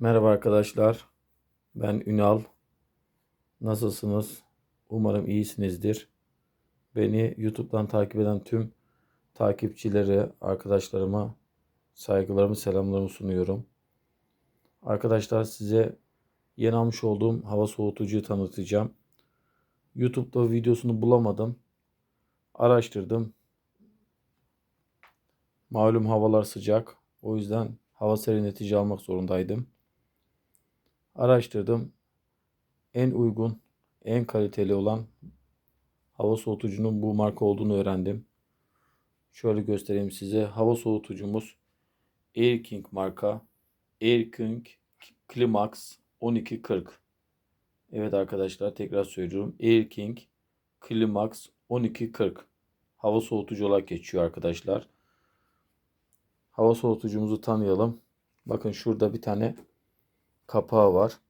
Merhaba arkadaşlar. Ben Ünal. Nasılsınız? Umarım iyisinizdir. Beni YouTube'dan takip eden tüm takipçileri, arkadaşlarıma saygılarımı, selamlarımı sunuyorum. Arkadaşlar size yeni almış olduğum hava soğutucuyu tanıtacağım. YouTube'da videosunu bulamadım. Araştırdım. Malum havalar sıcak. O yüzden hava serinletici almak zorundaydım. Araştırdım. En uygun, en kaliteli olan hava soğutucunun bu marka olduğunu öğrendim. Şöyle göstereyim size. Hava soğutucumuz Air King marka. Air King Climax 1240. Evet arkadaşlar tekrar söylüyorum. Air King Climax 1240. Hava soğutucu olarak geçiyor arkadaşlar. Hava soğutucumuzu tanıyalım. Bakın şurada bir tane kapağı var.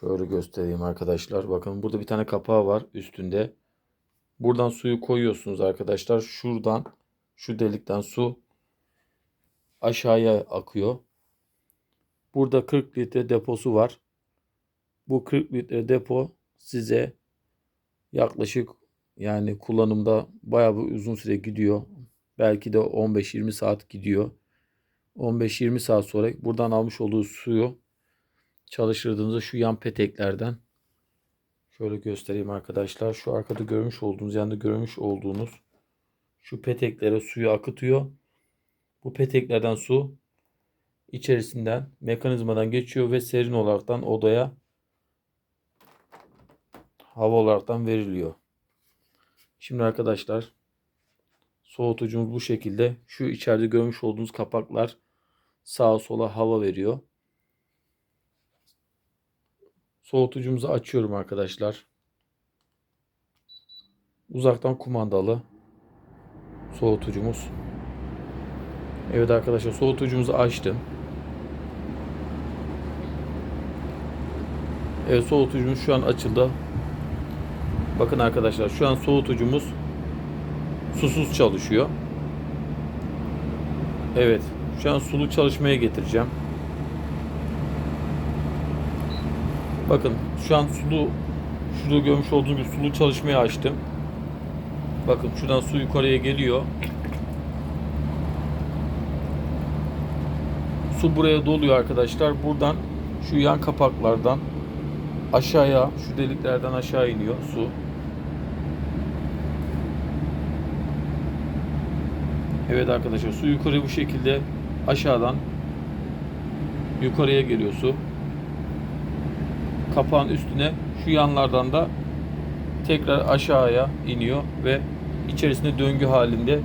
Şöyle göstereyim arkadaşlar. Bakın burada bir tane kapağı var üstünde. Buradan suyu koyuyorsunuz arkadaşlar. Şuradan şu delikten su aşağıya akıyor. Burada 40 litre deposu var. Bu 40 litre depo size yaklaşık yani kullanımda bayağı bir uzun süre gidiyor. Belki de 15-20 saat gidiyor. 15-20 saat sonra buradan almış olduğu suyu çalıştırdığınızda şu yan peteklerden şöyle göstereyim arkadaşlar. Şu arkada görmüş olduğunuz yanında görmüş olduğunuz şu peteklere suyu akıtıyor. Bu peteklerden su içerisinden mekanizmadan geçiyor ve serin olaraktan odaya hava olaraktan veriliyor. Şimdi arkadaşlar soğutucumuz bu şekilde. Şu içeride görmüş olduğunuz kapaklar sağa sola hava veriyor. Soğutucumuzu açıyorum arkadaşlar. Uzaktan kumandalı soğutucumuz. Evet arkadaşlar soğutucumuzu açtım. Evet soğutucumuz şu an açıldı. Bakın arkadaşlar şu an soğutucumuz susuz çalışıyor. Evet. Şu an sulu çalışmaya getireceğim. Bakın şu an sulu şurada görmüş olduğunuz gibi sulu çalışmaya açtım. Bakın şuradan su yukarıya geliyor. Su buraya doluyor arkadaşlar. Buradan şu yan kapaklardan aşağıya şu deliklerden aşağı iniyor su. Evet arkadaşlar su yukarı bu şekilde aşağıdan yukarıya geliyor su. Kapağın üstüne şu yanlardan da tekrar aşağıya iniyor ve içerisinde döngü halinde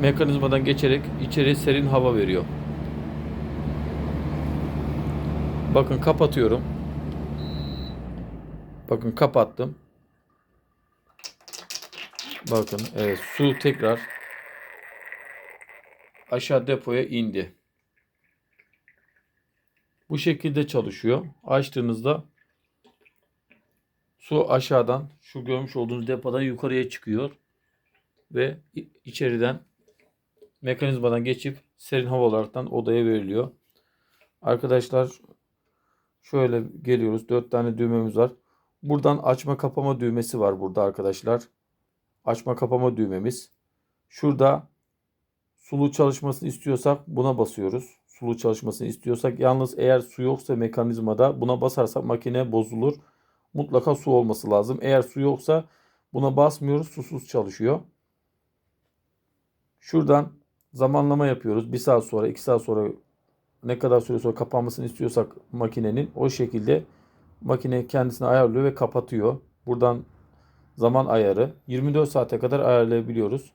mekanizmadan geçerek içeri serin hava veriyor. Bakın kapatıyorum. Bakın kapattım. Bakın evet su tekrar aşağı depoya indi. Bu şekilde çalışıyor. Açtığınızda su aşağıdan şu görmüş olduğunuz depodan yukarıya çıkıyor ve içeriden mekanizmadan geçip serin hava olaraktan odaya veriliyor. Arkadaşlar şöyle geliyoruz. 4 tane düğmemiz var. Buradan açma kapama düğmesi var burada arkadaşlar açma kapama düğmemiz. Şurada sulu çalışmasını istiyorsak buna basıyoruz. Sulu çalışmasını istiyorsak yalnız eğer su yoksa mekanizmada buna basarsak makine bozulur. Mutlaka su olması lazım. Eğer su yoksa buna basmıyoruz. Susuz çalışıyor. Şuradan zamanlama yapıyoruz. Bir saat sonra, iki saat sonra ne kadar süre sonra kapanmasını istiyorsak makinenin o şekilde makine kendisini ayarlıyor ve kapatıyor. Buradan zaman ayarı 24 saate kadar ayarlayabiliyoruz.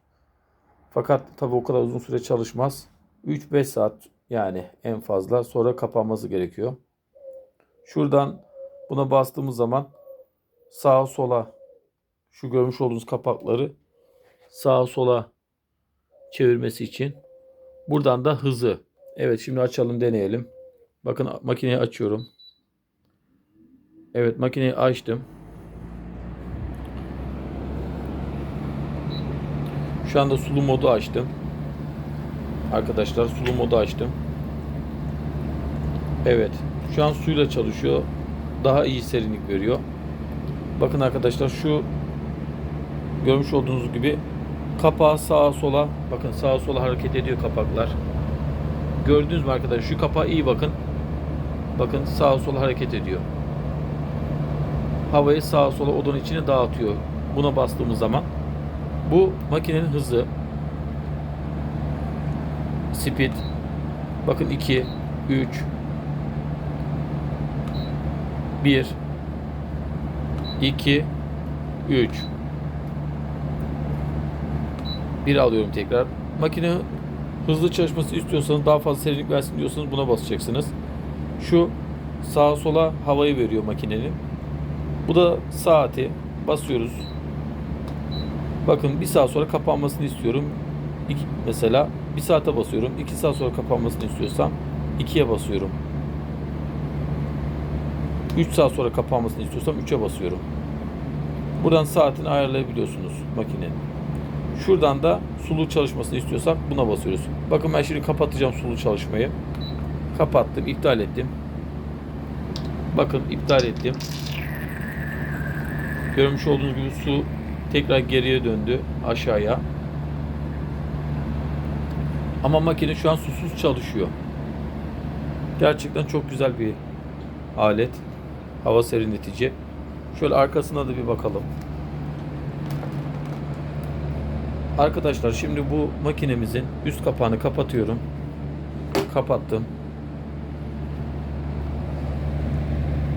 Fakat tabi o kadar uzun süre çalışmaz. 3-5 saat yani en fazla sonra kapanması gerekiyor. Şuradan buna bastığımız zaman sağa sola şu görmüş olduğunuz kapakları sağa sola çevirmesi için buradan da hızı. Evet şimdi açalım deneyelim. Bakın makineyi açıyorum. Evet makineyi açtım. Şu anda sulu modu açtım. Arkadaşlar sulu modu açtım. Evet. Şu an suyla çalışıyor. Daha iyi serinlik veriyor. Bakın arkadaşlar şu görmüş olduğunuz gibi kapağı sağa sola bakın sağa sola hareket ediyor kapaklar. Gördünüz mü arkadaşlar? Şu kapağa iyi bakın. Bakın sağa sola hareket ediyor. Havayı sağa sola odanın içine dağıtıyor. Buna bastığımız zaman bu makinenin hızı speed bakın 2 3 1 2 3 1 alıyorum tekrar. Makine hızlı çalışması istiyorsanız daha fazla serinlik versin diyorsanız buna basacaksınız. Şu sağa sola havayı veriyor makinenin. Bu da saati basıyoruz. Bakın bir saat sonra kapanmasını istiyorum. İki, mesela bir saate basıyorum. 2 saat sonra kapanmasını istiyorsam 2'ye basıyorum. 3 saat sonra kapanmasını istiyorsam 3'e basıyorum. Buradan saatini ayarlayabiliyorsunuz makinenin. Şuradan da sulu çalışmasını istiyorsak buna basıyoruz. Bakın ben şimdi kapatacağım sulu çalışmayı. Kapattım, iptal ettim. Bakın iptal ettim. Görmüş olduğunuz gibi su tekrar geriye döndü aşağıya. Ama makine şu an susuz çalışıyor. Gerçekten çok güzel bir alet. Hava serinletici. Şöyle arkasına da bir bakalım. Arkadaşlar şimdi bu makinemizin üst kapağını kapatıyorum. Kapattım.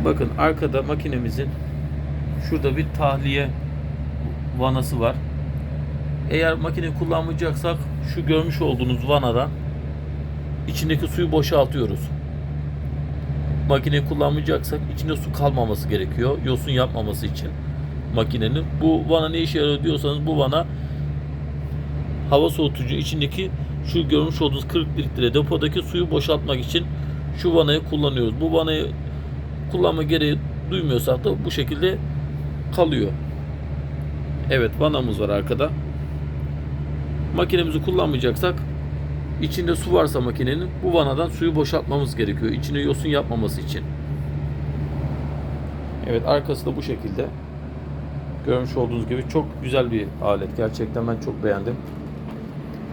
Bakın arkada makinemizin şurada bir tahliye vanası var. Eğer makine kullanmayacaksak şu görmüş olduğunuz vanadan içindeki suyu boşaltıyoruz. Makine kullanmayacaksak içinde su kalmaması gerekiyor. Yosun yapmaması için makinenin. Bu vana ne işe yarıyor diyorsanız bu vana hava soğutucu içindeki şu görmüş olduğunuz 40 litre depodaki suyu boşaltmak için şu vanayı kullanıyoruz. Bu vanayı kullanma gereği duymuyorsak da bu şekilde kalıyor. Evet vanamız var arkada. Makinemizi kullanmayacaksak içinde su varsa makinenin bu vanadan suyu boşaltmamız gerekiyor. İçine yosun yapmaması için. Evet arkası da bu şekilde. Görmüş olduğunuz gibi çok güzel bir alet. Gerçekten ben çok beğendim.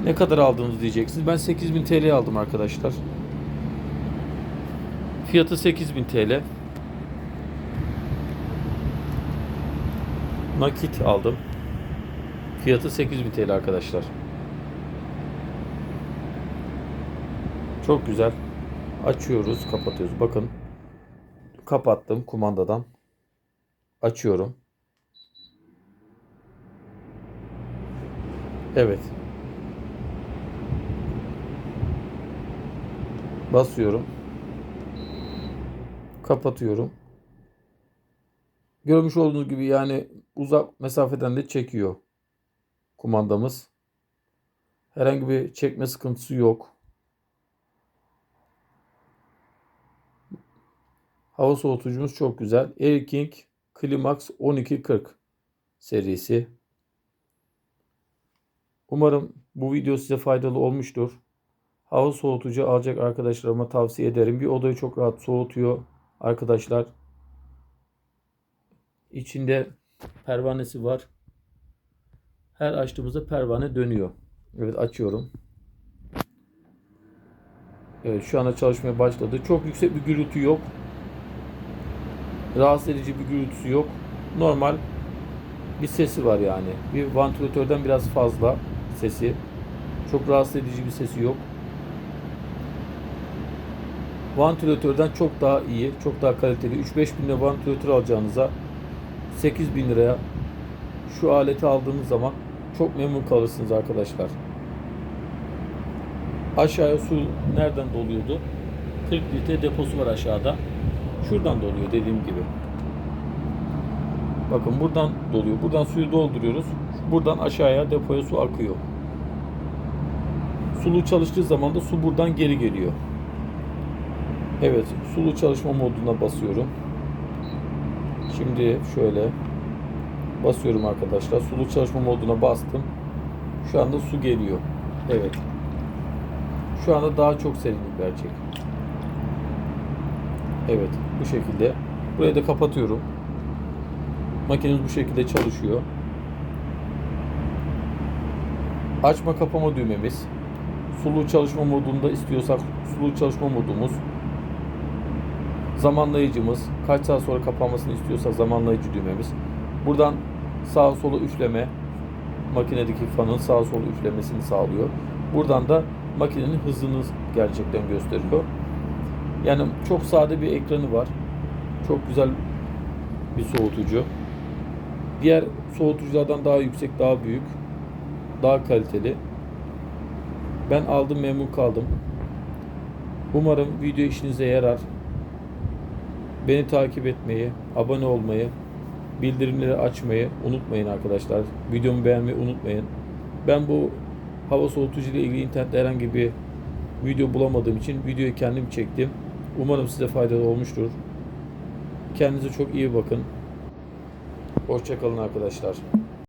Ne kadar aldınız diyeceksiniz. Ben 8000 TL aldım arkadaşlar. Fiyatı 8000 TL. Nakit aldım. Fiyatı 8000 TL arkadaşlar. Çok güzel. Açıyoruz, kapatıyoruz. Bakın. Kapattım kumandadan. Açıyorum. Evet. Basıyorum. Kapatıyorum. Görmüş olduğunuz gibi yani uzak mesafeden de çekiyor kumandamız. Herhangi bir çekme sıkıntısı yok. Hava soğutucumuz çok güzel. Air King Climax 1240 serisi. Umarım bu video size faydalı olmuştur. Hava soğutucu alacak arkadaşlarıma tavsiye ederim. Bir odayı çok rahat soğutuyor arkadaşlar. İçinde pervanesi var. Her açtığımızda pervane dönüyor. Evet açıyorum. Evet şu anda çalışmaya başladı. Çok yüksek bir gürültü yok. Rahatsız edici bir gürültüsü yok. Normal bir sesi var yani. Bir vantilatörden biraz fazla sesi. Çok rahatsız edici bir sesi yok. Vantilatörden çok daha iyi, çok daha kaliteli. 3-5 bin vantilatör alacağınıza 8 bin liraya şu aleti aldığınız zaman çok memnun kalırsınız arkadaşlar. Aşağıya su nereden doluyordu? 40 litre deposu var aşağıda. Şuradan doluyor dediğim gibi. Bakın buradan doluyor. Buradan suyu dolduruyoruz. Buradan aşağıya depoya su akıyor. Sulu çalıştığı zaman da su buradan geri geliyor. Evet, sulu çalışma moduna basıyorum. Şimdi şöyle basıyorum arkadaşlar. Sulu çalışma moduna bastım. Şu anda su geliyor. Evet. Şu anda daha çok serinlik verecek. Evet bu şekilde. Burayı da kapatıyorum. Makinemiz bu şekilde çalışıyor. Açma kapama düğmemiz. Sulu çalışma modunda istiyorsak sulu çalışma modumuz. Zamanlayıcımız. Kaç saat sonra kapanmasını istiyorsak zamanlayıcı düğmemiz. Buradan sağa sola üfleme. Makinedeki fanın sağa sola üflemesini sağlıyor. Buradan da makinenin hızını gerçekten gösteriyor. Yani çok sade bir ekranı var. Çok güzel bir soğutucu. Diğer soğutuculardan daha yüksek, daha büyük, daha kaliteli. Ben aldım, memnun kaldım. Umarım video işinize yarar. Beni takip etmeyi, abone olmayı, bildirimleri açmayı unutmayın arkadaşlar. Videomu beğenmeyi unutmayın. Ben bu hava soğutucu ile ilgili internette herhangi bir video bulamadığım için videoyu kendim çektim. Umarım size faydalı olmuştur. Kendinize çok iyi bakın. Hoşçakalın arkadaşlar.